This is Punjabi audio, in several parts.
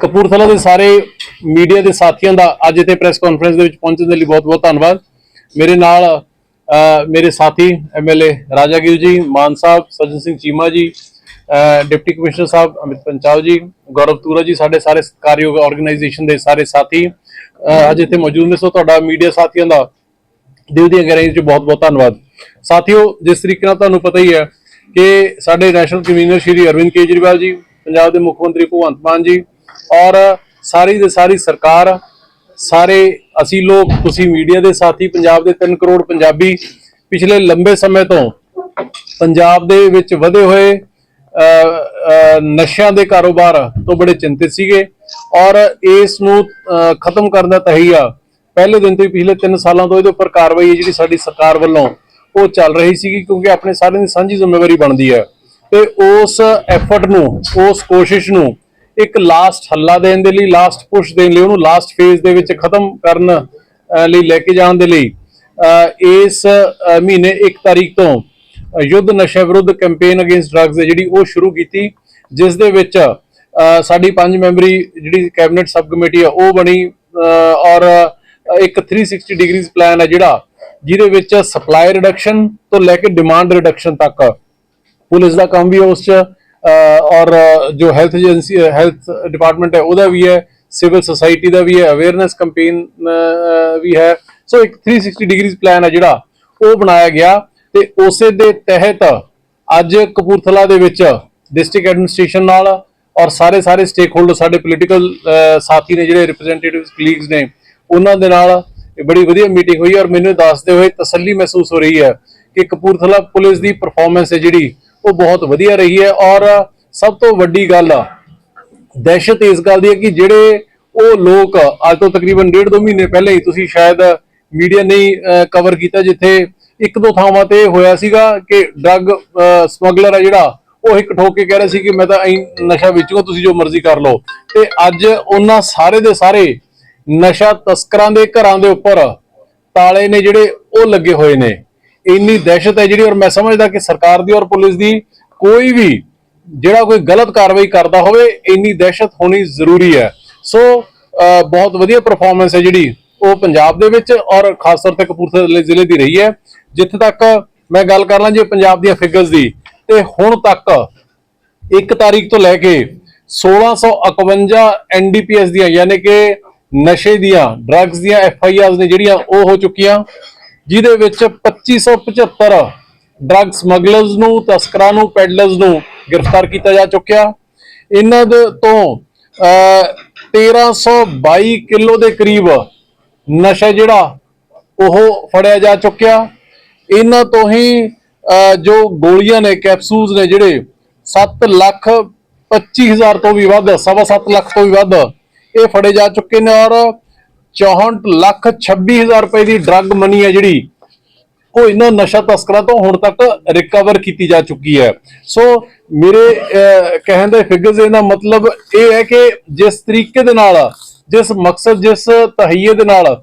ਕਪੂਰਥਲਾ ਦੇ ਸਾਰੇ ਮੀਡੀਆ ਦੇ ਸਾਥੀਆਂ ਦਾ ਅੱਜ ਇੱਥੇ ਪ੍ਰੈਸ ਕਾਨਫਰੰਸ ਦੇ ਵਿੱਚ ਪਹੁੰਚਣ ਦੇ ਲਈ ਬਹੁਤ-ਬਹੁਤ ਧੰਨਵਾਦ। ਮੇਰੇ ਨਾਲ ਮੇਰੇ ਸਾਥੀ ਐਮਐਲਏ ਰਾਜਾਗੀਰ ਜੀ, ਮਾਨ ਸਾਹਿਬ, ਸਜਨ ਸਿੰਘ ਚੀਮਾ ਜੀ ਡਿਪਟੀ ਕਮਿਸ਼ਨਰ ਸਾਹਿਬ ਅਮਿਤ ਪੰਚਾਲ ਜੀ, ਗੌਰਵ ਤੂਰਾ ਜੀ, ਸਾਡੇ ਸਾਰੇ ਸਤਿਕਾਰਯੋਗ ਆਰਗੇਨਾਈਜੇਸ਼ਨ ਦੇ ਸਾਰੇ ਸਾਥੀ ਅੱਜ ਇੱਥੇ ਮੌਜੂਦ ਨੇ। ਸੋ ਤੁਹਾਡਾ ਮੀਡੀਆ ਸਾਥੀਆਂ ਦਾ ਦਿਲ ਦੀਆਂ ਗਹਿਰਾਈਆਂ ਚ ਬਹੁਤ ਬਹੁਤ ਧੰਨਵਾਦ। ਸਾਥੀਓ, ਜਿਸ ਤਰੀਕੇ ਨਾਲ ਤੁਹਾਨੂੰ ਪਤਾ ਹੀ ਹੈ ਕਿ ਸਾਡੇ ਨੈਸ਼ਨਲ ਕਨਵੀਨਰ ਸ਼੍ਰੀ ਅਰਵਿੰਦ ਕੇਜਰੀਵਾਲ ਜੀ, ਪੰਜਾਬ ਦੇ ਮੁੱਖ ਮੰਤਰੀ ਭਗਵੰਤ ਮਾਨ ਜੀ ਔਰ ਸਾਰੀ ਦੇ ਸਾਰੀ ਸਰਕਾਰ, ਸਾਰੇ ਅਸੀਂ ਲੋਕ, ਤੁਸੀਂ ਮੀਡੀਆ ਦੇ ਸਾਥੀ, ਪੰਜਾਬ ਦੇ 3 ਕਰੋੜ ਪੰਜਾਬੀ ਪਿਛਲੇ ਲੰਬੇ ਸਮੇਂ ਤੋਂ ਪੰਜਾਬ ਦੇ ਵਿੱਚ ਵਧੇ ਹੋਏ ਨਸ਼ਿਆਂ ਦੇ ਕਾਰੋਬਾਰ ਤੋਂ ਬੜੇ ਚਿੰਤਿਤ ਸੀਗੇ ਔਰ ਇਸ ਨੂੰ ਖਤਮ ਕਰਨ ਦਾ ਤਹੀਆ ਪਹਿਲੇ ਦਿਨ ਤੋਂ ਹੀ ਪਿਛਲੇ 3 ਸਾਲਾਂ ਤੋਂ ਇਹਦੇ ਉੱਪਰ ਕਾਰਵਾਈ ਹੈ ਜਿਹੜੀ ਸਾਡੀ ਸਰਕਾਰ ਵੱਲੋਂ ਉਹ ਚੱਲ ਰਹੀ ਸੀਗੀ ਕਿਉਂਕਿ ਆਪਣੇ ਸਾਰਿਆਂ ਦੀ ਸਾਂਝੀ ਜ਼ਿੰਮੇਵਾਰੀ ਬਣਦੀ ਹੈ ਤੇ ਉਸ ਐਫਰਟ ਨੂੰ, ਉਸ ਕੋਸ਼ਿਸ਼ ਨੂੰ ਇੱਕ ਲਾਸਟ ਹੱਲਾ ਦੇਣ ਦੇ ਲਈ ਲਾਸਟ ਪੁਸ਼ ਦੇਣ ਲਈ, ਉਹਨੂੰ ਲਾਸਟ ਫੇਜ਼ ਦੇ ਵਿੱਚ ਖਤਮ ਕਰਨ ਲਈ ਲੈ ਕੇ ਜਾਣ ਦੇ ਲਈ ਇਸ ਮਹੀਨੇ 1 ਤਾਰੀਖ ਤੋਂ ਯੁੱਧ ਨਸ਼ਾ ਵਿਰੁੱਧ ਕੈਂਪੇਨ ਅਗੇਂਸਟ ਡਰੱਗਸ ਹੈ ਜਿਹੜੀ ਉਹ ਸ਼ੁਰੂ ਕੀਤੀ, ਜਿਸ ਦੇ ਵਿੱਚ ਸਾਡੀ ਪੰਜ ਮੈਂਬਰੀ ਜਿਹੜੀ ਕੈਬਨਿਟ ਸਬ ਕਮੇਟੀ ਹੈ ਉਹ ਬਣੀ ਔਰ ਇੱਕ 360 ਡਿਗਰੀਜ਼ ਪਲਾਨ ਹੈ ਜਿਹੜਾ, ਜਿਹਦੇ ਵਿੱਚ ਸਪਲਾਈ ਰਿਡਕਸ਼ਨ ਤੋਂ ਲੈ ਕੇ ਡਿਮਾਂਡ ਰਿਡਕਸ਼ਨ ਤੱਕ, ਪੁਲਿਸ ਦਾ ਕੰਮ ਵੀ ਉਸ ਚ ਔਰ ਜੋ ਹੈਲਥ ਏਜੰਸੀ ਹੈਲਥ ਡਿਪਾਰਟਮੈਂਟ ਹੈ, ਉਹਦਾ ਵੀ ਹੈ ਸਿਵਲ ਸੁਸਾਇਟੀ ਦਾ ਵੀ ਹੈ ਅਵੇਅਰਨੈਸ ਕੈਂਪੇਨ ਵੀ ਹੈ। ਸੋ ਇੱਕ 360 ਡਿਗਰੀਜ਼ ਪਲਾਨ ਹੈ ਜਿਹੜਾ, ਉਹ ਬਣਾਇਆ ਗਿਆ ਤੇ ਉਸੇ ਦੇ ਤਹਿਤ ਅੱਜ ਕਪੂਰਥਲਾ ਦੇ ਵਿੱਚ ਡਿਸਟ੍ਰਿਕਟ ਐਡਮਿਨਿਸਟ੍ਰੇਸ਼ਨ ਨਾਲ ਔਰ ਸਾਰੇ ਸਾਰੇ ਸਟੇਕ ਹੋਲਡਰ ਸਾਡੇ ਪੋਲੀਟੀਕਲ ਸਾਥੀ ਨੇ ਜਿਹੜੇ ਰਿਪਰੈਜ਼ੈਂਟੇਟਿਵਸ ਕਲੀਗਸ ਨੇ, ਉਹਨਾਂ ਦੇ ਨਾਲ ਬੜੀ ਵਧੀਆ ਮੀਟਿੰਗ ਹੋਈ ਔਰ ਮੈਨੂੰ ਦੱਸਦੇ ਹੋਏ ਤਸੱਲੀ ਮਹਿਸੂਸ ਹੋ ਰਹੀ ਹੈ ਕਿ ਕਪੂਰਥਲਾ ਪੁਲਿਸ ਦੀ ਪਰਫਾਰਮੈਂਸ ਹੈ ਜਿਹੜੀ ਉਹ ਬਹੁਤ ਵਧੀਆ ਰਹੀ ਹੈ ਔਰ ਸਭ ਤੋਂ ਵੱਡੀ ਗੱਲ ਦਹਿਸ਼ਤ ਇਸ ਗੱਲ ਦੀ ਹੈ ਕਿ ਜਿਹੜੇ ਉਹ ਲੋਕ ਅੱਜ ਤੋਂ ਤਕਰੀਬਨ ਡੇਢ ਦੋ ਮਹੀਨੇ ਪਹਿਲਾਂ ਹੀ ਤੁਸੀਂ ਸ਼ਾਇਦ ਮੀਡੀਆ ਨਹੀਂ ਕਵਰ ਕੀਤਾ ਜਿੱਥੇ ਇੱਕ ਦੋ ਥਾਵਾਂ ਤੇ ਹੋਇਆ ਸੀਗਾ ਕਿ ਡਰੱਗ ਸਮਗਲਰ ਹੈ ਜਿਹੜਾ, ਉਹ ਇੱਕ ਠੋਕ ਕੇ ਕਹਿ ਰਿਹਾ ਸੀ ਕਿ ਮੈਂ ਤਾਂ ਐਂ ਨਸ਼ਾ ਵੇਚੂਗਾ, ਤੁਸੀਂ ਜੋ ਮਰਜ਼ੀ ਕਰ ਲਓ। ਤੇ ਅੱਜ ਉਹਨਾਂ ਸਾਰੇ ਦੇ ਸਾਰੇ ਨਸ਼ਾ ਤਸਕਰਾਂ ਦੇ ਘਰਾਂ ਦੇ ਉੱਪਰ ਤਾਲੇ ਨੇ ਜਿਹੜੇ ਉਹ ਲੱਗੇ ਹੋਏ ਨੇ। ਇੰਨੀ ਦਹਿਸ਼ਤ ਹੈ ਜਿਹੜੀ ਔਰ ਮੈਂ ਸਮਝਦਾ ਕਿ ਸਰਕਾਰ ਦੀ ਔਰ ਪੁਲਿਸ ਦੀ ਕੋਈ ਵੀ ਜਿਹੜਾ ਕੋਈ ਗਲਤ ਕਾਰਵਾਈ ਕਰਦਾ ਹੋਵੇ, ਇੰਨੀ ਦਹਿਸ਼ਤ ਹੋਣੀ ਜ਼ਰੂਰੀ ਹੈ। ਸੋ ਬਹੁਤ ਵਧੀਆ ਪਰਫਾਰਮੈਂਸ ਹੈ ਜਿਹੜੀ ਉਹ ਪੰਜਾਬ ਦੇ ਵਿੱਚ ਔਰ ਖਾਸ ਤੌਰ ਤੇ ਕਪੂਰਥਲੇ ਜ਼ਿਲ੍ਹੇ ਦੀ ਰਹੀ ਹੈ। ਜਿੱਥੇ ਤੱਕ ਮੈਂ ਗੱਲ ਕਰ ਲਾਂ ਜੇ ਪੰਜਾਬ ਦੀਆਂ ਫਿਗਰਸ ਦੀ, ਤੇ ਹੁਣ ਤੱਕ 1 ਤਾਰੀਖ ਤੋਂ ਲੈ ਕੇ 1651 ਐਨਡੀਪੀਐਸ ਦੀਆਂ, ਯਾਨੀ ਕਿ ਨਸ਼ੇ ਦੀਆਂ ਡਰੱਗਸ ਦੀਆਂ ਐਫਆਈਆਰਸ ਨੇ ਜਿਹੜੀਆਂ ਉਹ ਹੋ ਚੁੱਕੀਆਂ। ਜਿਹਦੇ ਵਿੱਚ 2575 ਡਰੱਗ ਸਮਗਲਰਸ ਨੂੰ ਤਸਕਰਾਂ ਨੂੰ ਪੈਡਲਰਸ ਨੂੰ ਗ੍ਰਿਫਤਾਰ ਕੀਤਾ ਜਾ ਚੁੱਕਿਆ। ਇਹਨਾਂ ਦੇ ਤੋਂ ਅਹ, 1322 ਕਿਲੋ ਦੇ ਕਰੀਬ ਨਸ਼ਾ ਜਿਹੜਾ ਉਹ ਫੜਿਆ ਜਾ ਚੁੱਕਿਆ। ਇਹਨਾਂ ਤੋਂ ਹੀ ਜੋ ਗੋਲੀਆਂ ਨੇ ਕੈਪਸੂਲਸ ਨੇ ਜਿਹੜੇ 7 ਲੱਖ 25000 ਤੋਂ ਵੀ ਵੱਧ ਸਵਾ ਸੱਤ ਲੱਖ ਤੋਂ ਵੀ ਵੱਧ ਇਹ ਫੜੇ ਜਾ ਚੁੱਕੇ ਨੇ। ਔਰ 64 ਲੱਖ 26000 ਰੁਪਏ ਦੀ ਡਰੱਗ ਮਨੀ ਹੈ ਜਿਹੜੀ। ਉਹ ਇਹਨਾਂ ਨਸ਼ਾ ਤਸਕਰਾਂ ਤੋਂ ਹੁਣ ਤੱਕ ਰਿਕਵਰ ਕੀਤੀ ਜਾ ਚੁੱਕੀ ਹੈ। ਸੋ ਮੇਰੇ ਅਹ, ਕਹਿਣ ਦਾ ਫਿਗਰਸ ਦਾ ਮਤਲਬ ਇਹ ਹੈ ਕਿ ਜਿਸ ਤਰੀਕੇ ਦੇ ਨਾਲ ਜਿਸ ਮਕਸਦ ਜਿਸ ਤਹਈਏ ਦੇ ਨਾਲ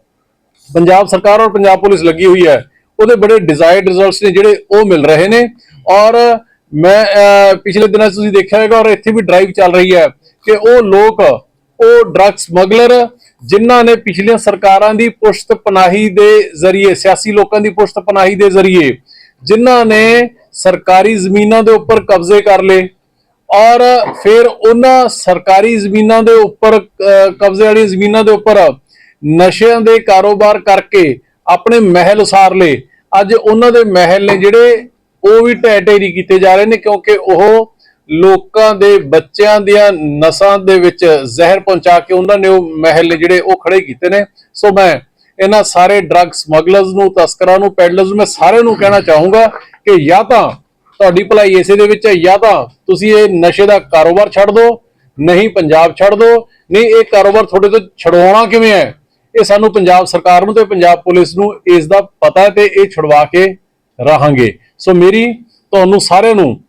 ਪੰਜਾਬ ਸਰਕਾਰ ਔਰ ਪੰਜਾਬ ਪੁਲਿਸ ਲੱਗੀ ਹੋਈ ਹੈ ਉਹਦੇ ਬੜੇ ਡਿਜ਼ਾਇਰਡ ਰਿਜ਼ਲਟਸ ਨੇ ਜਿਹੜੇ ਉਹ ਮਿਲ ਰਹੇ ਨੇ। ਔਰ ਮੈਂ ਪਿਛਲੇ ਦਿਨਾਂ 'ਚ ਤੁਸੀਂ ਦੇਖਿਆ ਹੋਵੇਗਾ ਔਰ ਇੱਥੇ ਵੀ ਡਰਾਈਵ ਚੱਲ ਰਹੀ ਹੈ ਕਿ ਉਹ ਲੋਕ ਉਹ ਡਰੱਗ ਸਮਗਲਰ ਜਿਨ੍ਹਾਂ ਨੇ ਪਿਛਲੀਆਂ ਸਰਕਾਰਾਂ ਦੀ ਪੁਸ਼ਤ ਪਨਾਹੀ ਦੇ ਜ਼ਰੀਏ, ਸਿਆਸੀ ਲੋਕਾਂ ਦੀ ਪੁਸ਼ਤ ਪਨਾਹੀ ਦੇ ਜ਼ਰੀਏ, ਜਿਨ੍ਹਾਂ ਨੇ ਸਰਕਾਰੀ ਜ਼ਮੀਨਾਂ ਦੇ ਉੱਪਰ ਕਬਜ਼ੇ ਕਰ ਲਏ ਔਰ ਫਿਰ ਉਹਨਾਂ ਸਰਕਾਰੀ ਜ਼ਮੀਨਾਂ ਦੇ ਉੱਪਰ ਕਬਜ਼ੇ ਵਾਲੀ ਜ਼ਮੀਨਾਂ ਦੇ ਉੱਪਰ ਨਸ਼ਿਆਂ ਦੇ ਕਾਰੋਬਾਰ ਕਰਕੇ ਆਪਣੇ ਮਹਿਲ ਉਸਾਰ ਲਏ। ਅੱਜ ਉਹਨਾਂ ਦੇ ਮਹਿਲ ਨੇ ਜਿਹੜੇ ਉਹ ਵੀ ਢਹਿ ਢੇਰੀ ਕੀਤੇ ਜਾ ਰਹੇ ਨੇ ਕਿਉਂਕਿ ਉਹ ਲੋਕਾਂ ਦੇ ਬੱਚਿਆਂ ਦੀਆਂ ਨਸਾਂ ਦੇ ਵਿੱਚ ਜ਼ਹਿਰ ਪਹੁੰਚਾ ਕੇ ਉਹਨਾਂ ਨੇ ਉਹ ਮਹਿਲ ਜਿਹੜੇ ਉਹ ਖੜੇ ਕੀਤੇ ਨੇ। ਸੋ ਮੈਂ ਇਹਨਾਂ ਸਾਰੇ ਡਰੱਗ ਸਮਗਲਰਸ ਨੂੰ, ਤਸਕਰਾਂ ਨੂੰ ਪੈਡਲਰਸ ਨੂੰ, ਮੈਂ ਸਾਰਿਆਂ ਨੂੰ ਕਹਿਣਾ ਚਾਹੂੰਗਾ ਕਿ ਜਾਂ ਤਾਂ ਤੁਹਾਡੀ ਭਲਾਈ ਇਸੇ ਦੇ ਵਿੱਚ ਹੈ, ਜਾਂ ਤਾਂ ਤੁਸੀਂ ਇਹ ਨਸ਼ੇ ਦਾ ਕਾਰੋਬਾਰ ਛੱਡ ਦਿਓ, ਨਹੀਂ ਪੰਜਾਬ ਛੱਡ ਦਿਓ, ਨਹੀਂ ਇਹ ਕਾਰੋਬਾਰ ਤੁਹਾਡੇ ਤੋਂ ਛਡਵਾਉਣਾ ਕਿਵੇਂ ਹੈ? ਇਹ ਸਾਨੂੰ ਪੰਜਾਬ ਸਰਕਾਰ ਨੂੰ ਤੇ ਪੰਜਾਬ ਪੁਲਿਸ ਨੂੰ ਇਸ ਦਾ ਪਤਾ ਹੈ ਤੇ ਇਹ ਛੁਡਵਾ ਕੇ ਰਹਾਂਗੇ। ਸੋ ਮੇਰੀ ਤੁਹਾਨੂੰ ਸਾਰਿਆਂ ਨੂੰ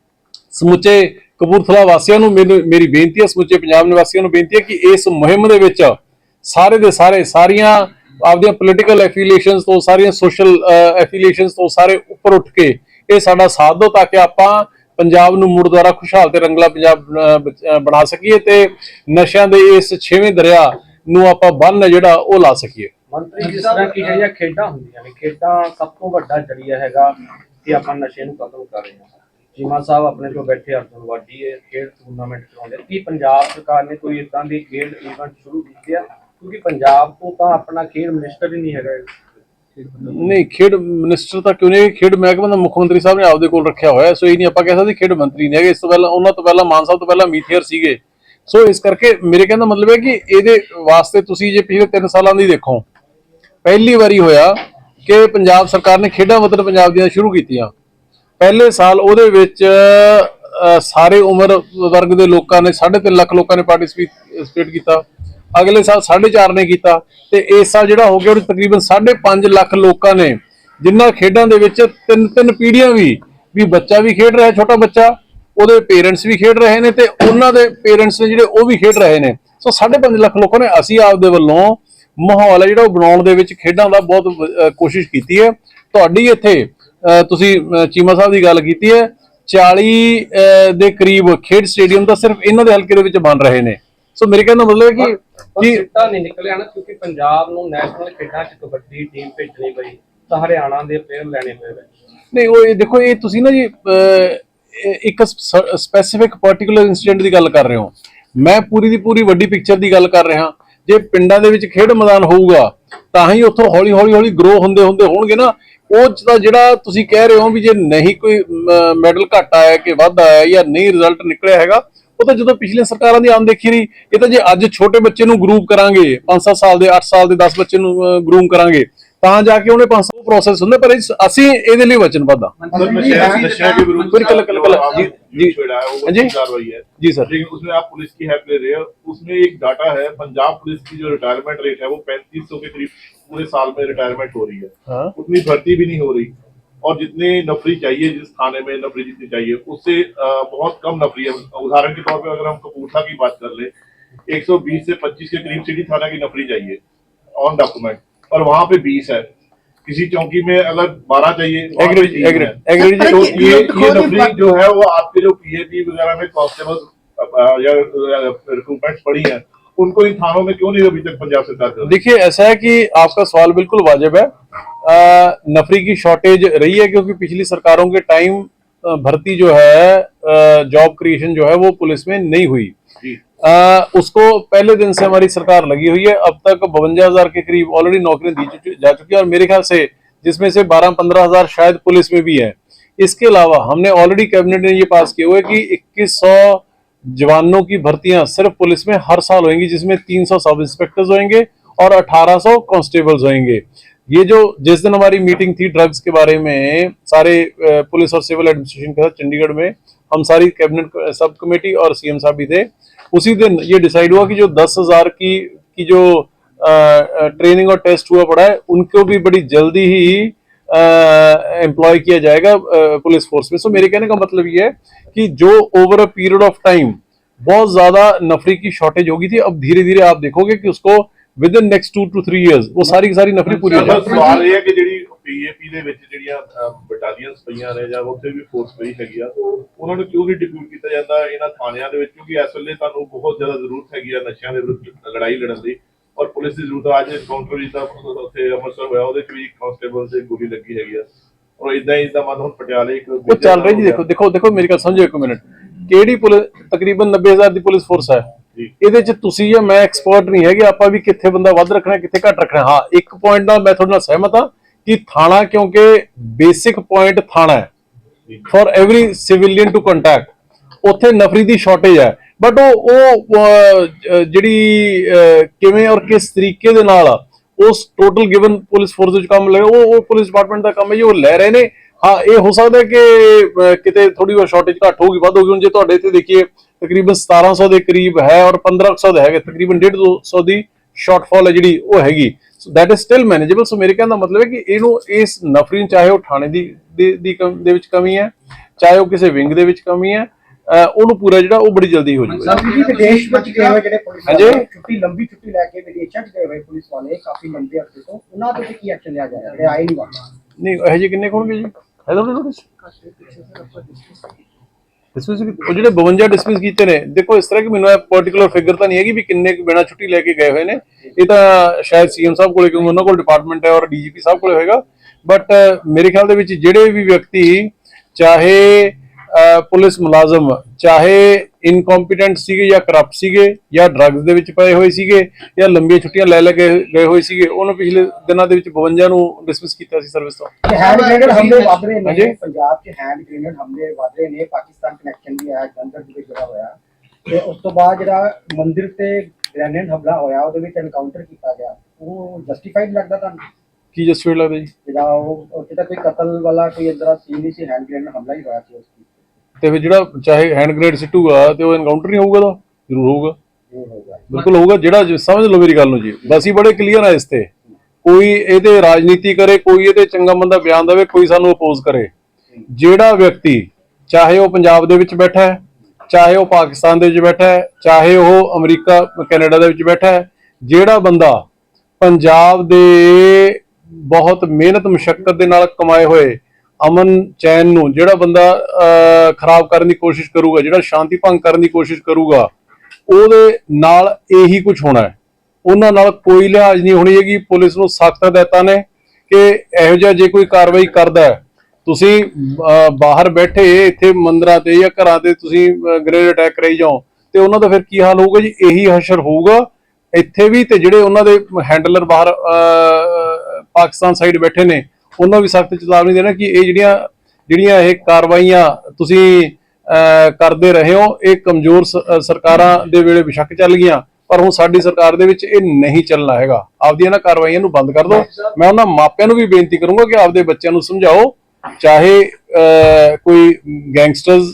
ਸਮੁੱਚੇ ਕਪੂਰਥਲਾ ਵਾਸੀਆਂ ਨੂੰ ਮੈਨੂੰ ਮੇਰੀ ਬੇਨਤੀ ਹੈ ਸਮੁੱਚੇ ਪੰਜਾਬ ਨਿਵਾਸੀਆਂ ਨੂੰ ਬੇਨਤੀ ਹੈ ਕਿ ਇਸ ਮੁਹਿੰਮ ਦੇ ਵਿੱਚ ਸਾਰੇ ਦੇ ਸਾਰੇ ਸਾਰੀਆਂ ਆਪਦੀਆਂ ਪੋਲੀਟੀਕਲ ਐਫੀਲੀਏਸ਼ਨਸ ਤੋਂ ਸਾਰੀਆਂ ਸੋਸ਼ਲ ਐਫੀਲੀਏਸ਼ਨਸ ਤੋਂ ਸਾਰੇ ਉੱਪਰ ਉੱਠ ਕੇ ਇਹ ਸਾਡਾ ਸਾਥ ਦਿਓ ਤਾਂ ਕਿ ਆਪਾਂ ਪੰਜਾਬ ਨੂੰ ਮੁੜ ਦੁਆਰਾ ਖੁਸ਼ਹਾਲ ਤੇ ਰੰਗਲਾ ਪੰਜਾਬ ਬਣਾ ਸਕੀਏ ਤੇ ਨਸ਼ਿਆਂ ਦੇ ਇਸ ਛੇਵੇਂ ਦਰਿਆ ਨੂੰ ਆਪਾਂ ਬੰਨ ਜਿਹੜਾ ਉਹ ਲਾ ਸਕੀਏ। ਮੰਤਰੀ ਜਿਸ ਤਰ੍ਹਾਂ ਕਿ ਜਿਹੜੀਆਂ ਖੇਡਾਂ ਹੁੰਦੀਆਂ ਨੇ ਖੇਡਾਂ ਸਭ ਤੋਂ ਵੱਡਾ ਜਰੀਆ ਹੈਗਾ ਕਿ ਆਪਾਂ ਨਸ਼ੇ ਨੂੰ ਖਤਮ ਕਰ ਰਹੇ ਹਾਂ। ਚੀਮਾ ਸਾਹਿਬ ਆਪਣੇ ਕੋਲ ਬੈਠੇ ਅਰਜੁਨ ਵਾਡੀ ਇਹ ਖੇਡ ਟੂਰਨਾਮੈਂਟ ਕਰਾਉਂਦੇ ਕੀ ਪੰਜਾਬ ਸਰਕਾਰ ਨੇ ਕੋਈ ਇਦਾਂ ਦੀ ਖੇਡ ਇਵੈਂਟ ਸ਼ੁਰੂ ਕੀਤੇ ਆ? ਕਿਉਂਕਿ ਪੰਜਾਬ ਤੋਂ ਤਾਂ ਆਪਣਾ ਖੇਡ ਮਿਨਿਸਟਰ ਹੀ ਨਹੀਂ ਹੈਗਾ ਨਹੀਂ, ਖੇਡ ਮਿਨਿਸਟਰ ਤਾਂ ਕਿਉਂ ਨਹੀਂ? ਖੇਡ ਮਹਿਕਮਾ ਦਾ ਮੁੱਖ ਮੰਤਰੀ ਸਾਹਿਬ ਨੇ ਆਪਦੇ ਕੋਲ ਰੱਖਿਆ ਹੋਇਆ ਸੋ ਇਹ ਨਹੀਂ ਆਪਾਂ ਕਹਿ ਸਕਦੇ ਖੇਡ ਮੰਤਰੀ ਨਹੀਂ ਹੈਗੇ। ਇਸ ਤੋਂ ਪਹਿਲਾਂ, ਉਹਨਾਂ ਤੋਂ ਪਹਿਲਾਂ, ਮਾਨ ਸਾਹਿਬ ਤੋਂ ਪਹਿਲਾਂ ਮੀਥੀਅਰ ਸੀਗੇ। ਸੋ ਇਸ ਕਰਕੇ ਮੇਰੇ ਕਹਿੰਦਾ ਮਤਲਬ ਹੈ ਕਿ ਇਹਦੇ ਵਾਸਤੇ ਤੁਸੀਂ ਜੇ ਪਿਛਲੇ 3 ਸਾਲਾਂ ਦੀ ਦੇਖੋ, ਪਹਿਲੀ ਵਾਰੀ ਹੋਇਆ ਕਿ ਪੰਜਾਬ ਸਰਕਾਰ ਨੇ ਖੇਡਾਂ ਵਤਨ ਪੰਜਾਬ ਦੀਆਂ ਸ਼ੁਰੂ ਕੀਤੀਆਂ। ਪਹਿਲੇ ਸਾਲ ਉਹਦੇ ਵਿੱਚ ਸਾਰੇ ਉਮਰ ਵਰਗ ਦੇ ਲੋਕਾਂ ਨੇ 3.5 ਲੱਖ ਲੋਕਾਂ ਨੇ ਪਾਰਟਿਸਿਪੇਟ ਕੀਤਾ। ਅਗਲੇ ਸਾਲ 4.5 ਨੇ ਕੀਤਾ। ਤੇ ਇਸ ਸਾਲ ਜਿਹੜਾ ਹੋ ਗਿਆ ਉਹ ਤਕਰੀਬਨ 5.5 ਲੱਖ ਲੋਕਾਂ ਨੇ ਜਿਨ੍ਹਾਂ ਖੇਡਾਂ ਦੇ ਵਿੱਚ ਤਿੰਨ ਤਿੰਨ ਪੀੜ੍ਹੀਆਂ ਵੀ ਵੀ ਬੱਚਾ ਵੀ ਖੇਡ ਰਿਹਾ, ਛੋਟਾ ਬੱਚਾ, ਉਹਦੇ ਪੇਰੈਂਟਸ ਵੀ ਖੇਡ ਰਹੇ ਨੇ ਤੇ ਉਹਨਾਂ ਦੇ ਪੇਰੈਂਟਸ ਨੇ ਜਿਹੜੇ, ਉਹ ਵੀ ਖੇਡ ਰਹੇ ਨੇ। ਸੋ 5.5 ਲੱਖ ਲੋਕਾਂ ਨੇ ਅਸੀਂ ਆਪਦੇ ਵੱਲੋਂ ਮਾਹੌਲ ਹੈ ਜਿਹੜਾ ਉਹ ਬਣਾਉਣ ਦੇ ਵਿੱਚ ਖੇਡਾਂ ਦਾ ਬਹੁਤ ਕੋਸ਼ਿਸ਼ ਕੀਤੀ ਹੈ। ਤੁਹਾਡੀ ਇੱਥੇ ਤੁਸੀਂ ਚੀਮਾ ਸਾਹਿਬ ਦੀ ਗੱਲ ਕੀਤੀ ਹੈ 40 ਅਹ, ਦੇ ਕਰੀਬ ਖੇਡ ਸਟੇਡੀਅਮ ਤਾਂ ਸਿਰਫ ਇਹਨਾਂ ਦੇ ਹਲਕੇ ਦੇ ਵਿੱਚ ਬਣ ਰਹੇ ਨੇ। ਸੋ ਮੇਰੇ ਕਹਿਣ ਦਾ ਮਤਲਬ ਹੈ ਕਿ ਕਿ ਸਿੱਟਾ ਨਹੀਂ ਨਿਕਲਿਆ ਨਾ ਕਿਉਂਕਿ ਪੰਜਾਬ ਨੂੰ ਨੈਸ਼ਨਲ ਖੇਡਾਂ 'ਚ ਕਬੱਡੀ ਟੀਮ ਭੇਜਣੀ ਪਈ ਤਾਂ ਹਰਿਆਣਾ ਦੇ ਪਲੇਅਰ ਲੈਣੇ ਪਏ ਨਹੀਂ ਉਹ ਇਹ ਦੇਖੋ ਇਹ ਤੁਸੀਂ ਨਾ ਜੀ ਇੱਕ ਸਪੈਸੀਫਿਕ ਪਾਰਟਿਕੂਲਰ ਇਨਸੀਡੈਂਟ ਦੀ ਗੱਲ ਕਰ ਰਹੇ ਹੋ। ਮੈਂ ਪੂਰੀ ਦੀ ਪੂਰੀ ਵੱਡੀ ਪਿਕਚਰ ਦੀ ਗੱਲ ਕਰ ਰਿਹਾ। ਜੇ ਪਿੰਡਾਂ ਦੇ ਵਿੱਚ ਖੇਡ ਮੈਦਾਨ ਹੋਊਗਾ ਤਾਂ ਹੀ ਉੱਥੋਂ ਹੌਲੀ ਹੌਲੀ ਹੌਲੀ ਗਰੋ ਹੁੰਦੇ ਹੁੰਦੇ ਹੋਣਗੇ ਨਾ। ਉਹ ਤਾਂ ਜਿਹੜਾ ਤੁਸੀਂ ਕਹਿ ਰਹੇ ਹੋ ਵੀ ਜੇ ਨਹੀਂ ਕੋਈ ਮੈਡਲ ਘੱਟ ਆਇਆ ਕਿ ਵੱਧ ਆਇਆ ਜਾਂ ਨਹੀਂ ਰਿਜ਼ਲਟ ਨਿਕਲਿਆ ਹੈਗਾ, ਉਹ ਤਾਂ ਜਦੋਂ ਪਿਛਲੀਆਂ ਸਰਕਾਰਾਂ ਦੀ ਆਮ ਦੇਖੀ ਰਹੀ ਇਹ ਤਾਂ ਜੇ ਅੱਜ ਛੋਟੇ ਬੱਚੇ ਨੂੰ ਗਰੂਪ ਕਰਾਂਗੇ 5-7 ਸਾਲ ਦੇ 8 ਸਾਲ ਦੇ 10 ਬੱਚੇ ਨੂੰ ਗਰੂਮ ਕਰਾਂਗੇ ਤਾਂ ਜਾ ਕੇ ਉਹਨੇ 500 ਪ੍ਰੋਸੈਸ ਹੁੰਦਾ ਪਰ ਇਸ- ਅਸੀਂ ਇਹਦੇ ਲਈ ਵਚਨਬੱਧ ਹਾਂ सर नशा नशा के विरुद्ध बिल्कुल, बिल्कुल, बिल्कुल, जो जी, आपने जी। छेड़ा है वो हाँ जी। अच्छी कार्रवाई है जी सर लेकिन उसमें आप पुलिस की हेल्प ले रहे हो उसमें एक डाटा है पंजाब पुलिस की जो रिटायरमेंट रेट है वो पैंतीस सौ के करीब पूरे साल में रिटायरमेंट हो रही है हाँ उतनी भर्ती भी नहीं हो रही और जितने नफरी चाहिए जिस थाने में नफरी जितनी चाहिए उससे अ, बहुत कम नफरी है उदाहरण के तौर पे अगर हम कपूरथला की बात कर ले 120 से 25 के करीब सिटी थाना की नफरी चाहिए ऑन डॉक्यूमेंट और वहाँ पे 20 है। किसी चौकी में अगर 12 चाहिए वहाँ पे एग्री एग्री एग्री तो ये- ये जो है वो आपके जो पीएपी वगैरह में कांस्टेबल या रिक्रूटमेंट्स पड़ी हैं उनको इन थानों में क्यों नहीं अभी तक पंजाब सरकार देखिए ऐसा है कि आपका सवाल बिल्कुल वाजिब है। अ, नफरी की शॉर्टेज रही है क्योंकि पिछली सरकारों के टाइम भर्ती जो है जॉब क्रिएशन जो है वो पुलिस में नहीं हुई। अ, उसको पहले दिन से हमारी सरकार लगी हुई है। अब तक बवंजा हज़ार के करीब ऑलरेडी नौकरियाँ दी जा चुकी है और मेरे ख्याल से जिसमें से बारह पंद्रह हज़ार शायद पुलिस में भी है। इसके अलावा हमने ऑलरेडी कैबिनेट ने ये पास किया हुआ है कि 2100 जवानों की भर्तियाँ सिर्फ़ पुलिस में हर साल होंगी जिसमें 300 सब इंस्पेक्टर्स होंगे और 1800 कांस्टेबल्स होंगे। ये जो जिस दिन हमारी मीटिंग थी ड्रग्स के बारे में सारे पुलिस और सिविल एडमिनिस्ट्रेशन के साथ चंडीगढ़ में हम सारी कैबिनेट सब कमेटी और सीएम साहब भी थे। उसी दिन ये डिसाइड हुआ कि जो दस हज़ार की की जो ट्रेनिंग और टेस्ट हुआ पड़ा है, उनको भी बड़ी जल्दी ही एम्प्लॉय किया जाएगा पुलिस फोर्स में। सो मेरे कहने का मतलब ये है कि जो over a period of time बहुत ज़्यादा नफरी की शॉर्टेज होगी थी, अब धीरे धीरे आप देखोगे कि उसको within next 2 to 3 years ਉਹ ਸਾਰੀ ਸਾਰੀ ਨਫਰੀ ਪੂਰੀ ਹੋ ਜਾਵੇ ਸਵਾਲ ਇਹ ਹੈ ਕਿ ਜਿਹੜੀ ਪੀਏਪੀ ਦੇ ਵਿੱਚ ਜਿਹੜੀਆਂ ਬਟਾਲੀਅਨਸ ਪਈਆਂ ਨੇ ਜਾਂ ਉੱਥੇ ਵੀ ਫੋਰਸ ਪਈ ਹੈਗੀ ਆ ਉਹਨਾਂ ਨੂੰ ਕਿਉਂ ਨਹੀਂ ਡਿਪਿਊਟ ਕੀਤਾ ਜਾਂਦਾ ਇਹਨਾਂ ਥਾਣਿਆਂ ਦੇ ਵਿੱਚ ਕਿਉਂਕਿ ਇਸ ਵੇਲੇ ਤੁਹਾਨੂੰ ਬਹੁਤ ਜ਼ਿਆਦਾ ਜ਼ਰੂਰਤ ਹੈਗੀ ਆ ਨਸ਼ਿਆਂ ਦੇ ਵਿਰੁੱਧ ਲੜਾਈ ਲੜਨ ਦੀ ਔਰ ਪੁਲਿਸ ਦੀ ਜ਼ਰੂਰਤ ਅੱਜ ਕਾਊਂਟਰ ਜੀ ਦਾ ਉੱਥੇ ਅਮਰਸਰ ਹੋਇਆ ਉਹਦੇ ਵਿੱਚ ਵੀ ਕਾਂਸਟੇਬਲ ਤੇ ਗੋਲੀ ਲੱਗੀ ਹੈਗੀ ਆ ਔਰ ਇਦਾਂ ਹੀ ਤਾਂ ਮਨ ਹੁਣ ਪਟਿਆਲੇ ਇੱਕ ਚੱਲ ਰਹੀ ਜੀ ਦੇਖੋ ਦੇਖੋ ਮੇਰੀ ਗੱਲ ਸਮਝੋ ਇੱਕ ਮਿੰਟ ਕਿਹੜੀ ਪੁਲਿਸ ਤਕਰੀਬਨ 90000 ਦੀ ਪੁਲਿਸ ਫੋਰਸ ਹੈ ਇਹਦੇ ਚ ਤੁਸੀਂ ਜਾਂ ਮੈਂ ਐਕਸਪਰਟ ਨਹੀਂ ਹੈਗੇ ਆਪਾਂ ਵੀ ਕਿੱਥੇ ਬੰਦਾ ਵੱਧ ਰੱਖਣਾ ਕਿੱਥੇ ਘੱਟ ਰੱਖਣਾ। ਹਾਂ ਇੱਕ ਪੁਆਇੰਟ ਨਾਲ ਮੈਂ ਤੁਹਾਡੇ ਨਾਲ ਸਹਿਮਤ ਹਾਂ ਕਿ ਥਾਣਾ ਕਿਉਂਕਿ ਬੇਸਿਕ ਪੁਆਇੰਟ ਥਾਣਾ ਹੈ for every civilian to contact ਉੱਥੇ ਨਫਰੀ ਦੀ ਸ਼ਾਰਟੇਜ ਹੈ। ਬਟ ਉਹ ਉਹ ਅਹ, ਅਹ, ਜਿਹੜੀ ਅਹ, ਕਿਵੇਂ ਔਰ ਕਿਸ ਤਰੀਕੇ ਦੇ ਨਾਲ ਉਸ ਟੋਟਲ ਗਿਵਨ ਪੁਲਿਸ ਫੋਰਸ ਵਿੱਚ ਕੰਮ ਲੈ ਉਹ ਉਹ ਪੁਲਿਸ ਡਿਪਾਰਟਮੈਂਟ ਦਾ ਕੰਮ ਹੈ ਜੀ ਉਹ ਲੈ ਰਹੇ ਨੇ। ਹਾਂ ਇਹ ਹੋ ਸਕਦਾ ਹੈ ਕਿ ਅਹ, ਕਿਤੇ ਥੋੜੀ ਬਹੁਤ ਸ਼ਾਰਟੇਜ ਘੱਟ ਹੋਊਗੀ ਵੱਧ ਹੋਊਗੀ। ਹੁਣ ਜੇ ਤੁਹਾਡੇ ਇੱਥੇ ਦੇਖੀਏ ਤਕਰੀਬਨ 1700 ਦੇ ਕਰੀਬ ਹੈ ਔਰ 1500 ਦੇ ਹੈਗੇ ਤਕਰੀਬਨ 150 ਦੀ ਸ਼ਾਰਟਫਾਲ ਹੈ ਜਿਹੜੀ ਉਹ ਹੈਗੀ। So that is still manageable so ਮੇਰੇ ਕਹਿਣ ਦਾ ਮਤਲਬ ਹੈ ਕਿ ਇਹਨੂੰ ਇਸ ਨਫਰੀ ਚਾਹੇ ਉਹ ਥਾਣੇ ਦੀ ਦੀ- ਦੀ ਵਿੱਚ ਕਮੀ ਹੈ ਚਾਹੇ ਉਹ ਕਿਸੇ ਵਿੰਗ ਦੇ ਵਿੱਚ ਕਮੀ ਹੈ ਉਹਨੂੰ ਪੂਰਾ ਜਿਹੜਾ ਉਹ ਬੜੀ ਜਲਦੀ ਹੋ ਜਾਊਗਾ ਸਰ ਜੀ ਵਿਦੇਸ਼ ਵਿੱਚ ਗਏ ਹੋਏ ਜਿਹੜੇ ਪੁਲਿਸ ਹਾਂਜੀ। ਵਾਲੇ ਛੁੱਟੀ ਲੰਬੀ ਛੁੱਟੀ ਲੈ ਕੇ ਵਿਦੇਸ਼ਾਂ 'ਚ ਗਏ ਹੋਏ ਪੁਲਿਸ ਵਾਲੇ ਕਾਫੀ ਲੰਬੇ ਅਰਸੇ ਤੋਂ ਉਹਨਾਂ ਤੇ ਕੀ ਐਕਸ਼ਨ ਲਿਆ ਜਾਏਗਾ ਜਿਹੜੇ ਆਏ ਨਹੀਂ ਵਾਪਸ ਨਹੀਂ ਇਹ ਜਿਹੇ ਕਿੰਨੇ ਹੋਣਗੇ ਜੀ? ਹੈ ਤੁਹਾਡੇ ਨੋਟਿਸ ਡਿਸਮਿਸ ਉਹ ਜਿਹੜੇ 52 ਡਿਸਮਿਸ ਕੀਤੇ ਨੇ, ਦੇਖੋ ਇਸ ਤਰ੍ਹਾਂ ਕਿ ਮੈਨੂੰ ਇਹ ਪਾਰਟਿਕੂਲਰ ਫਿਗਰ ਤਾਂ ਨਹੀਂ ਹੈਗੀ ਵੀ ਕਿੰਨੇ ਕੁ ਬਿਨਾਂ ਛੁੱਟੀ ਲੈ ਕੇ ਗਏ ਹੋਏ ਨੇ। ਇਹ ਤਾਂ ਸ਼ਾਇਦ ਸੀਐਮ ਸਾਹਿਬ ਕੋਲੇ, ਕਿਉਂਕਿ ਉਹਨਾਂ ਕੋਲ ਡਿਪਾਰਟਮੈਂਟ ਹੈ ਔਰ ਡੀਜੀਪੀ ਸਾਹਿਬ ਕੋਲੇ ਹੋਏਗਾ। ਬਟ ਮੇਰੇ ਖਿਆਲ ਦੇ ਵਿੱਚ ਜਿਹੜੇ ਵੀ ਵਿਅਕਤੀ, ਚਾਹੇ ਪੁਲਿਸ ਮੁਲਾਜ਼ਮ ਚਾਹੇ ਇਨਕੰਪੀਟੈਂਟ ਸੀਗੇ ਜਾਂ ਕਰਪਟ ਸੀਗੇ ਜਾਂ ਡਰੱਗਸ ਦੇ ਵਿੱਚ ਪਏ ਹੋਏ ਸੀਗੇ ਜਾਂ ਲੰਬੀਆਂ ਛੁੱਟੀਆਂ ਲੈ ਲੈ ਕੇ ਗਏ ਹੋਏ ਸੀਗੇ ਉਹਨੂੰ ਪਿਛਲੇ ਦਿਨਾਂ ਦੇ ਵਿੱਚ 52 ਨੂੰ ਡਿਸਮਿਸ ਕੀਤਾ ਸੀ ਸਰਵਿਸ ਤੋਂ। ਹੈਂਡ ਗ੍ਰੇਨੇਡ ਹਮਲੇ ਵੱਧ ਰਹੇ। ਨੇ ਪੰਜਾਬ 'ਚ ਹੈਂਡ ਗ੍ਰੇਨੇਡ ਹਮਲੇ ਵੱਧ ਰਹੇ ਨੇ ਪਾਕਿਸਤਾਨ ਕਨੈਕਸ਼ਨ ਵੀ ਦੇ ਵਿੱਚ ਜਿਹੜਾ ਹੋਇਆ। ਤੇ ਉਸ ਤੋਂ ਬਾਅਦ ਜਿਹੜਾ ਮੰਦਿਰ ਤੇ ਗ੍ਰੈਨੇਡ ਹਮਲਾ ਹੋਇਆ ਉਹਦੇ ਵਿੱਚ ਐਨਕਾਊਂਟਰ ਕੀਤਾ ਗਿਆ। ਉਹ ਜਸਟੀਫਾਈਡ ਲੱਗਦਾ ਤੁਹਾਨੂੰ? ਕੀ ਜਸਟਿਫਾਈਡ ਲੱਗਦਾ ਜੀ? ਜਿਹੜਾ ਉਹ ਕਿਤੇ ਕੋਈ ਕਤਲ ਵਾਲਾ ਕੋਈ ਇਦਾਂ ਸੀਨ ਨਹੀਂ ਸੀ ਹੈਂਡ ਗ੍ਰੇਨੇਡ ਹਮਲਾ ਹੀ ਹੋਇਆ ਸੀ ਉਸ ਤੇ ਫਿਰ ਜਿਹੜਾ ਚਾਹੇ ਹੈਂਡ ਗ੍ਰੇਡ ਸਿੱਟੂਗਾ ਤੇ ਉਹ ਐਨਕਾਊਂਟਰ ਨਹੀਂ ਹੋਊਗਾ ਤਾਂ ਜ਼ਰੂਰ ਹੋਊਗਾ। ਬਿਲਕੁਲ ਹੋਊਗਾ, ਜਿਹੜਾ ਸਮਝ ਲਓ ਮੇਰੀ ਗੱਲ ਨੂੰ ਜੀ। ਬਸ ਹੀ ਬੜੇ ਕਲੀਅਰ ਆ ਇਸ ਤੇ। ਕੋਈ ਇਹਦੇ ਰਾਜਨੀਤੀ ਕਰੇ, ਕੋਈ ਇਹਦੇ ਚੰਗਾ ਮੰਦਾ ਬਿਆਨ ਦੇਵੇ, ਕੋਈ ਸਾਨੂੰ ਅਪੋਜ਼ ਕਰੇ। ਜਿਹੜਾ ਵਿਅਕਤੀ ਚਾਹੇ ਉਹ ਪੰਜਾਬ ਦੇ ਵਿੱਚ ਬੈਠਾ ਹੈ, ਚਾਹੇ ਉਹ ਪਾਕਿਸਤਾਨ ਦੇ ਵਿੱਚ ਬੈਠਾ ਹੈ, ਚਾਹੇ ਉਹ ਅਮਰੀਕਾ, ਕੈਨੇਡਾ ਦੇ ਵਿੱਚ ਬੈਠਾ ਹੈ, ਜਿਹੜਾ ਬੰਦਾ ਪੰਜਾਬ ਦੇ ਬਹੁਤ ਮਿਹਨਤ ਮੁਸ਼ਕਲ ਦੇ ਨਾਲ ਕਮਾਏ ਹੋਏ ਅਮਨ ਚੈਨ ਨੂੰ, ਜਿਹੜਾ ਬੰਦਾ ਖਰਾਬ ਕਰਨ ਦੀ ਕੋਸ਼ਿਸ਼ ਕਰੂਗਾ, ਜਿਹੜਾ ਸ਼ਾਂਤੀ ਭੰਗ ਕਰਨ ਦੀ ਕੋਸ਼ਿਸ਼ ਕਰੂਗਾ, ਉਹਦੇ ਨਾਲ ਇਹੀ ਕੁਝ ਹੋਣਾ ਹੈ। ਉਹਨਾਂ ਨਾਲ ਕੋਈ ਲਿਹਾਜ਼ ਨਹੀਂ ਹੋਣੀ ਹੈਗੀ। ਪੁਲਿਸ ਨੂੰ ਸਖਤ ਹਦਾਇਤਾਂ ਨੇ ਕਿ ਇਹੋ ਜਿਹਾ ਜੇ ਕੋਈ ਕਾਰਵਾਈ ਕਰਦਾ ਤੁਸੀਂ ਬਾਹਰ ਬੈਠੇ ਇੱਥੇ ਮੰਦਰਾਂ ਤੇ ਜਾਂ ਘਰਾਂ ਤੇ ਤੁਸੀਂ ਗ੍ਰੇਡ ਅਟੈਕ ਕਰਾਈ ਜਾਓ, ਤੇ ਉਹਨਾਂ ਦਾ ਫਿਰ ਕੀ ਹਾਲ ਹੋਊਗਾ ਜੀ? ਇਹੀ ਹਸ਼ਰ ਹੋਊਗਾ। ਇੱਥੇ ਵੀ ਤੇ ਜਿਹੜੇ ਉਹਨਾਂ ਦੇ ਹੈਂਡਲਰ ਬਾਹਰ ਪਾਕਿਸਤਾਨ ਸਾਈਡ ਬੈਠੇ ਨੇ ਉਹਨਾਂ ਵੀ ਸਖਤ ਚੇਤਾਵਨੀ ਦੇਣਾ ਕਿ ਇਹ ਜਿਹੜੀਆਂ ਜਿਹੜੀਆਂ ਇਹ ਕਾਰਵਾਈਆਂ ਤੁਸੀਂ ਕਰਦੇ ਰਹੇ ਹੋ ਇਹ ਕਮਜ਼ੋਰ ਸਰਕਾਰਾਂ ਦੇ ਵੇਲੇ ਬਿਸ਼ੱਕ ਚੱਲ ਗਈਆਂ ਪਰ ਹੁਣ ਸਾਡੀ ਸਰਕਾਰ ਦੇ ਵਿੱਚ ਇਹ ਨਹੀਂ ਚੱਲਣਾ ਹੈਗਾ। ਆਪਦੀਆਂ ਇਹਨਾਂ ਕਾਰਵਾਈਆਂ ਨੂੰ ਬੰਦ ਕਰ ਦਿਓ। ਮੈਂ ਉਹਨਾਂ ਮਾਪਿਆਂ ਨੂੰ ਵੀ ਬੇਨਤੀ ਕਰੂੰਗਾ ਕਿ ਆਪਦੇ ਬੱਚਿਆਂ ਨੂੰ ਸਮਝਾਓ ਚਾਹੇ ਅਹ, ਕੋਈ ਗੈਂਗਸਟਰਸ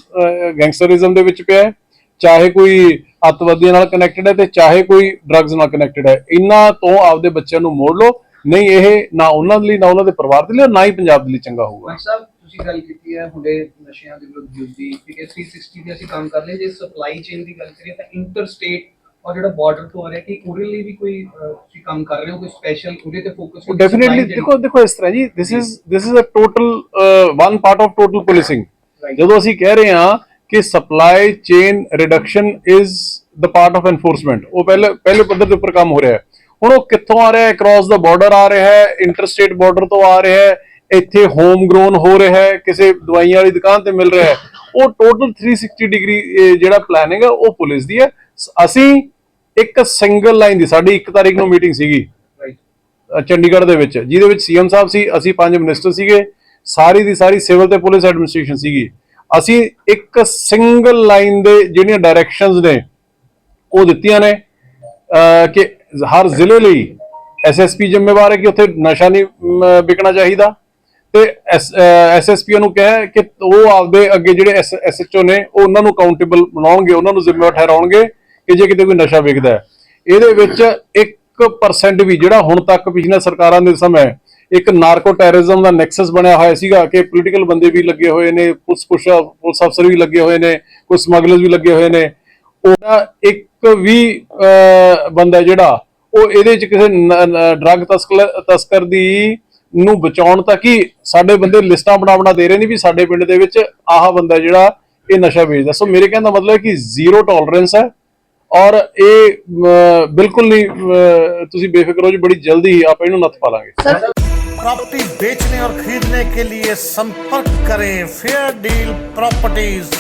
ਗੈਂਗਸਟਰਿਜ਼ਮ ਦੇ ਵਿੱਚ ਪਿਆ ਹੈ ਚਾਹੇ ਕੋਈ ਅੱਤਵਾਦੀਆਂ ਨਾਲ ਕਨੈਕਟਡ ਹੈ ਤੇ ਚਾਹੇ ਕੋਈ ਡਰੱਗਸ ਨਾਲ ਕਨੈਕਟਡ ਹੈ। ਇਹਨਾਂ ਤੋਂ ਆਪਦੇ ਬੱਚਿਆਂ ਨੂੰ ਮੋੜ ਲਓ। ਨਹੀਂ ਇਹ ਨਾ ਉਹਨਾਂ ਦੇ ਲਈ ਨਾ ਉਹਨਾਂ ਦੇ ਪਰਿਵਾਰ ਦੇ ਲਈ ਔਰ ਨਾ ਹੀ ਪੰਜਾਬ ਦੇ ਲਈ ਚੰਗਾ ਹੋਊਗਾ। ਭਾਈ ਸਾਹਿਬ ਤੁਸੀਂ ਗੱਲ ਕੀਤੀ ਹੈ ਹੁਣੇ ਨਸ਼ਿਆਂ ਦੇ ਵਿਰੁੱਧ ਯੁੱਧ ਦੀ ਠੀਕ ਹੈ 360 ਦੇ ਅਸੀਂ ਕੰਮ ਕਰ ਰਹੇ ਜੇ ਸਪਲਾਈ ਚੇਨ ਦੀ ਗੱਲ ਕਰੀਏ ਤਾਂ ਇੰਟਰ ਸਟੇਟ ਔਰ ਜਿਹੜਾ ਬਾਰਡਰ ਤੋਂ ਆ ਰਿਹਾ ਕਿ ਉਹਦੇ ਲਈ ਵੀ ਕੋਈ ਅਹ, ਤੁਸੀਂ ਕੰਮ ਕਰ ਰਹੇ ਹੋ ਕੋਈ ਸਪੈਸ਼ਲ ਉਹਦੇ ਤੇ ਫੋਕਸ ਡੈਫੀਨਿਟਲੀ ਦੇਖੋ ਦੇਖੋ ਇਸ ਤਰ੍ਹਾਂ ਜੀ this is this is a total one part of total policing ਜਦੋਂ ਅਸੀਂ ਕਹਿ ਰਹੇ ਹਾਂ ਕਿ supply chain reduction is the part of enforcement ਉਹ ਪਹਿਲੇ ਪਹਿਲੇ ਪੱਧਰ ਦੇ ਉੱਪਰ ਕੰਮ ਹੋ ਰਿਹਾ ਹੈ। ਹੁਣ ਉਹ ਕਿੱਥੋਂ ਆ ਰਿਹਾ ਹੈ? ਕ੍ਰਾਸ ਦਾ ਬਾਰਡਰ ਆ ਰਿਹਾ ਹੈ ਇੰਟਰਸਟੇਟ ਬਾਰਡਰ ਤੋਂ ਆ ਰਿਹਾ ਹੈ ਇੱਥੇ ਹੋਮ ਗਰੋਨ ਹੋ ਰਿਹਾ ਹੈ ਕਿਸੇ ਦਵਾਈਆਂ ਵਾਲੀ ਦੁਕਾਨ ਤੇ ਮਿਲ ਰਿਹਾ ਹੈ। ਉਹ ਟੋਟਲ 360 ਡਿਗਰੀ ਜਿਹੜਾ ਪਲਾਨਿੰਗ ਹੈ ਉਹ ਪੁਲਿਸ ਦੀ ਹੈ। ਅਸੀਂ ਇੱਕ ਸਿੰਗਲ ਲਾਈਨ ਦੀ ਸਾਡੀ 1 ਤਾਰੀਖ ਨੂੰ ਮੀਟਿੰਗ ਸੀਗੀ। ਚੰਡੀਗੜ੍ਹ ਦੇ ਵਿੱਚ ਜਿਹਦੇ ਵਿੱਚ ਸੀਐਮ ਸਾਹਿਬ ਸੀ ਅਸੀਂ ਪੰਜ ਮਿਨਿਸਟਰ ਸੀਗੇ। ਸਾਰੀ ਦੀ ਸਾਰੀ ਸਿਵਲ ਤੇ ਪੁਲਿਸ ਐਡਮਿਨਿਸਟ੍ਰੇਸ਼ਨ ਸੀਗੀ। ਅਸੀਂ ਇੱਕ ਸਿੰਗਲ ਲਾਈਨ ਦੇ ਜਿਹੜੀਆਂ ਡਾਇਰੈਕਸ਼ਨਸ ਨੇ ਉਹ ਦਿੱਤੀਆਂ ਨੇ। ਕਿ ਹਰ ਜ਼ਿਲ੍ਹੇ ਲਈ ਐਸਐਸਪੀ ਜ਼ਿੰਮੇਵਾਰ ਹੈ ਕਿ ਉੱਥੇ ਨਸ਼ਾ ਨਹੀਂ ਵਿਕਣਾ ਚਾਹੀਦਾ। ਤੇ ਐਸਐਸਪੀ ਨੂੰ ਕਿਹਾ ਕਿ ਉਹ ਆਪਦੇ ਅੱਗੇ ਜਿਹੜੇ ਐਸਐਚਓ ਨੇ, ਉਹ ਉਹਨਾਂ ਨੂੰ ਅਕਾਊਂਟੇਬਲ ਬਣਾਉਣਗੇ, ਉਹਨਾਂ ਨੂੰ ਜ਼ਿੰਮੇਵਾਰ ਠਹਿਰਾਉਣਗੇ ਕਿ ਜੇ ਕਿਤੇ ਕੋਈ ਨਸ਼ਾ ਵਿਕਦਾ ਹੈ। ਇਹਦੇ ਵਿੱਚ 1% ਵੀ ਜਿਹੜਾ ਹੁਣ ਤੱਕ ਪਿਛਲੀਆਂ ਸਰਕਾਰਾਂ ਦੇ ਸਮੇਂ ਇੱਕ ਨਾਰਕੋ ਟੈਰਰਿਜ਼ਮ ਦਾ ਨੈਕਸਸ ਬਣਿਆ ਹੋਇਆ ਸੀਗਾ ਕਿ ਪੋਲੀਟੀਕਲ ਬੰਦੇ ਵੀ ਲੱਗੇ ਹੋਏ ਨੇ, ਪੁਲਿਸ ਪੁਲਿਸ ਪੁਲਿਸ ਅਫਸਰ ਵੀ ਲੱਗੇ ਹੋਏ ਨੇ ਕੁਝ ਸਮਗਲਰਸ ਵੀ ਲੱਗੇ ਹੋਏ ਨੇ। ਉਹਦਾ ਇੱਕ ਕਿ 20 ਬੰਦਾ ਜਿਹੜਾ ਉਹ ਇਹਦੇ ਚ ਕਿਸੇ ਡਰੱਗ ਤਸਕਰ ਦੀ ਨੂੰ ਬਚਾਉਣ ਤਾਂ ਕੀ ਸਾਡੇ ਬੰਦੇ ਲਿਸਟਾਂ ਬਣਾ ਬਣਾ ਦੇ ਰਹੇ ਨੇ ਵੀ ਸਾਡੇ ਪਿੰਡ ਦੇ ਵਿੱਚ ਆਹ ਬੰਦਾ ਜਿਹੜਾ ਇਹ ਨਸ਼ਾ ਵੇਚਦਾ। ਸੋ ਮੇਰੇ ਕਹਿਣ ਮਤਲਬ ਹੈ ਕਿ ਜ਼ੀਰੋ ਟੋਲਰੈਂਸ ਹੈ ਔਰ ਇਹ ਬਿਲਕੁਲ ਨਹੀਂ ਤੁਸੀਂ ਬੇਫਿਕਰ ਹੋ ਜੀ ਬੜੀ ਜਲਦੀ ਆਪਾਂ ਇਹਨੂੰ ਨੱਥ ਪਾ ਲਾਂਗੇ ਪ੍ਰੌਪਰਟੀ ਵੇਚਣੇ ਔਰ ਖਰੀਦਣੇ ਕੇ ਲਈ ਸੰਪਰਕ ਕਰੇ ਫੇਅਰ ਡੀਲ ਪ੍ਰੌਪਰਟੀਜ਼